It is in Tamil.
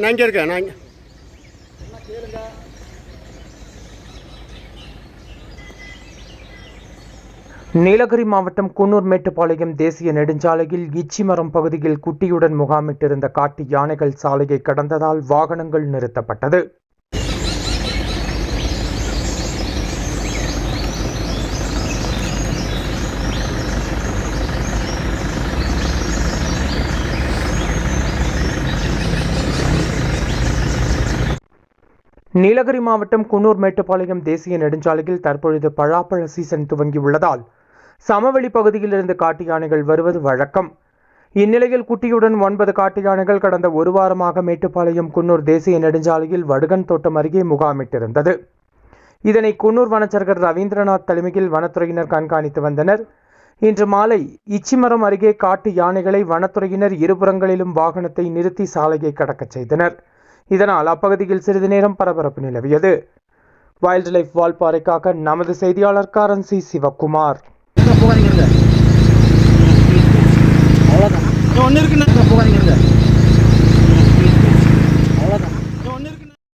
நான் இங்கே இருக்கேன் நான் நீலகிரி மாவட்டம் குன்னூர் மேட்டுப்பாளையம் தேசிய நெடுஞ்சாலையில் இச்சிமரம் பகுதியில் குட்டியுடன் முகாமிட்டிருந்த காட்டு யானைகள் சாலையை கடந்ததால் வாகனங்கள் நிறுத்தப்பட்டது. நீலகிரி மாவட்டம் குன்னூர் மேட்டுப்பாளையம் தேசிய நெடுஞ்சாலையில் தற்பொழுது பழாப்பழ சீசன் துவங்கியுள்ளதால் சமவெளி பகுதியில் இருந்து காட்டு யானைகள் வருவது வழக்கம். இந்நிலையில் குட்டியுடன் ஒன்பது காட்டு யானைகள் கடந்த ஒரு வாரமாக மேட்டுப்பாளையம் குன்னூர் தேசிய நெடுஞ்சாலையில் வடுகன் தோட்டம் அருகே முகாமிட்டிருந்தது. இதனை குன்னூர் வனச்சர்கள் ரவீந்திரநாத் தலைமையில் வனத்துறையினர் கண்காணித்து வந்தனர். இன்று மாலை இச்சிமரம் அருகே காட்டு யானைகளை வனத்துறையினர் இருபுறங்களிலும் வாகனத்தை நிறுத்தி சாலையை கடக்கச் செய்தனர். இதனால் அப்பகுதியில் சிறிது நேரம் பரபரப்பு நிலவியது. வைல்ட் லைஃப் வால்பாறைக்காக நமது செய்தியாளர் சிவக்குமார் போகாதீங்க அவ்வளோதான் ஒன்று இருக்குண்ணா போகாதீங்க